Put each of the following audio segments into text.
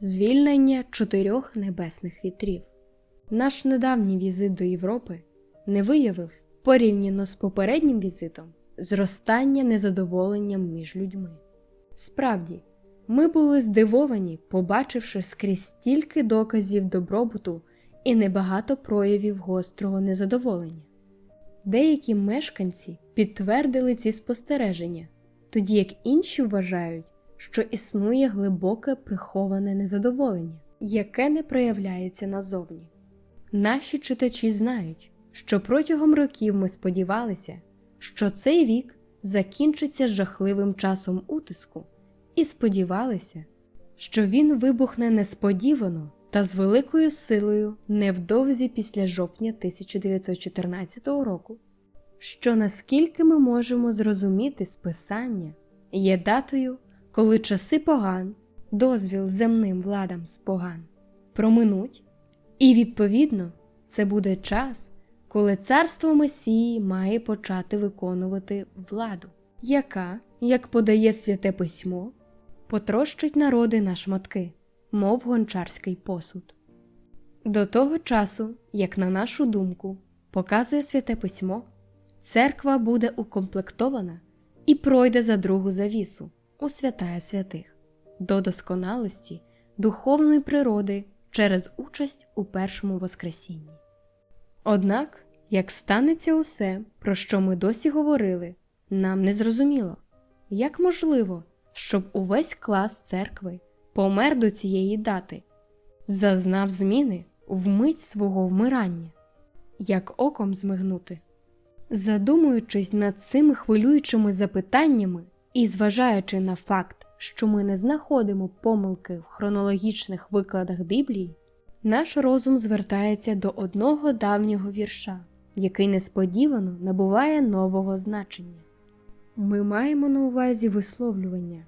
Звільнення чотирьох небесних вітрів. Наш недавній візит до Європи не виявив, порівняно з попереднім візитом, зростання незадоволенням між людьми. Справді, ми були здивовані, побачивши скрізь стільки доказів добробуту і небагато проявів гострого незадоволення. Деякі мешканці підтвердили ці спостереження, тоді як інші вважають, що існує глибоке приховане незадоволення, яке не проявляється назовні. Наші читачі знають, що протягом років ми сподівалися, що цей вік закінчиться жахливим часом утиску, і сподівалися, що він вибухне несподівано та з великою силою невдовзі після жовтня 1914 року. Що наскільки ми можемо зрозуміти з писання, є датою, коли часи поган, дозвіл земним владам з поган, проминуть, і відповідно це буде час, коли царство Месії має почати виконувати владу, яка, як подає святе письмо, потрощить народи на шматки, мов гончарський посуд. До того часу, як на нашу думку, показує святе письмо, церква буде укомплектована і пройде за другу завісу у святая святих до досконалості духовної природи через участь у першому Воскресінні. Однак, як станеться усе, про що ми досі говорили, нам не зрозуміло, як можливо, щоб увесь клас церкви помер до цієї дати, зазнав зміни в мить свого вмирання, як оком змигнути. Задумуючись над цими хвилюючими запитаннями і зважаючи на факт, що ми не знаходимо помилки в хронологічних викладах Біблії, наш розум звертається до одного давнього вірша, який несподівано набуває нового значення. Ми маємо на увазі висловлювання,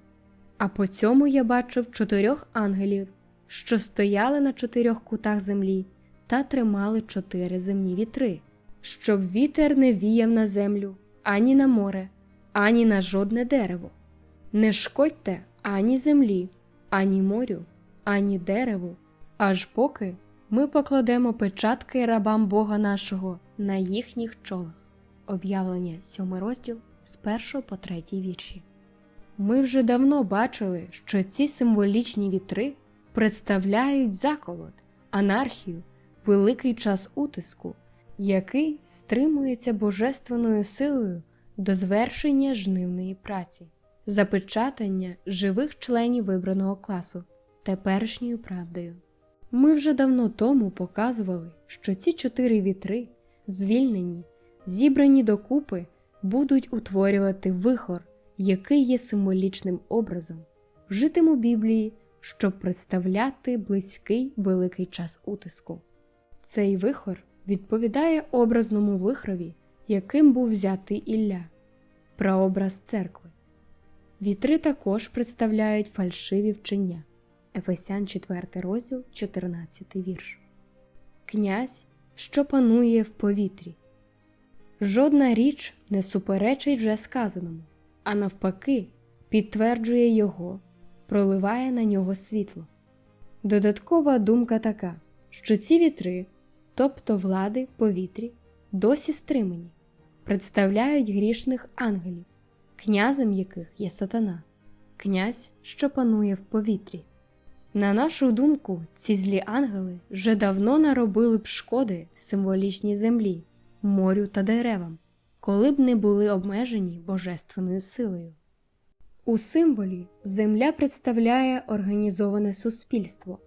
а по цьому я бачив чотирьох ангелів, що стояли на чотирьох кутах землі та тримали чотири земні вітри, щоб вітер не віяв на землю, ані на море, ані на жодне дерево. Не шкодьте ані землі, ані морю, ані дереву, аж поки ми покладемо печатки рабам Бога нашого на їхніх чолах. Об'явлення 7 розділ з 1 по 3 вірші. Ми вже давно бачили, що ці символічні вітри представляють заколот, анархію, великий час утиску, який стримується божественною силою до звершення жнивної праці, запечатання живих членів вибраного класу теперішньою правдою. Ми вже давно тому показували, що ці чотири вітри, звільнені, зібрані докупи, будуть утворювати вихор, який є символічним образом, вжитим у Біблії, щоб представляти близький великий час утиску. Цей вихор відповідає образному вихрові, яким був взятий Ілля, прообраз церкви. Вітри також представляють фальшиві вчення. Ефесян 4 розділ, 14 вірш. Князь, що панує в повітрі. Жодна річ не суперечить вже сказаному, а навпаки, підтверджує його, проливає на нього світло. Додаткова думка така, що ці вітри, тобто влади в повітрі, досі стримані, представляють грішних ангелів, князем яких є сатана, князь, що панує в повітрі. На нашу думку, ці злі ангели вже давно наробили б шкоди символічній землі, морю та деревам, коли б не були обмежені божественною силою. У символі земля представляє організоване суспільство,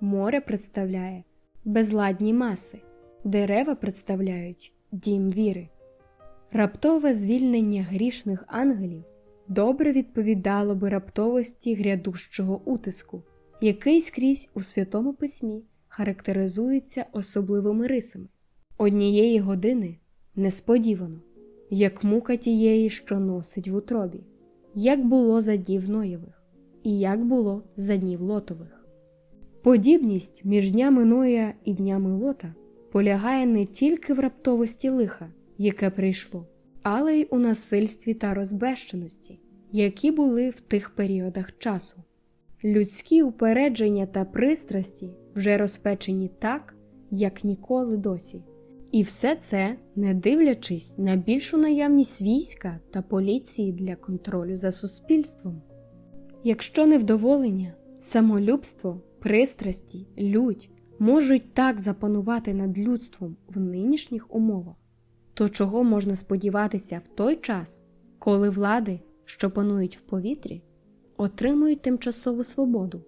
море представляє безладні маси, дерева представляють дім віри. Раптове звільнення грішних ангелів добре відповідало би раптовості грядущого утиску, який скрізь у Святому Письмі характеризується особливими рисами. Однієї години несподівано, як мука тієї, що носить в утробі, як було за днів Ноєвих, і як було за днів Лотових. Подібність між днями Ноя і днями Лота полягає не тільки в раптовості лиха, яке прийшло, але й у насильстві та розбещеності, які були в тих періодах часу. людські упередження та пристрасті вже розпечені так, як ніколи досі. І все це не дивлячись на більшу наявність війська та поліції для контролю за суспільством. Якщо невдоволення, самолюбство, пристрасті, лють можуть так запанувати над людством в нинішніх умовах, то чого можна сподіватися в той час, коли влади, що панують в повітрі, отримують тимчасову свободу,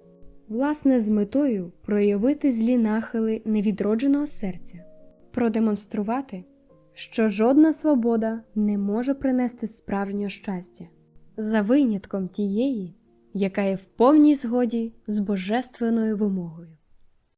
власне, з метою проявити злі нахили невідродженого серця, продемонструвати, що жодна свобода не може принести справжнього щастя, за винятком тієї, яка є в повній згоді з божественною вимогою.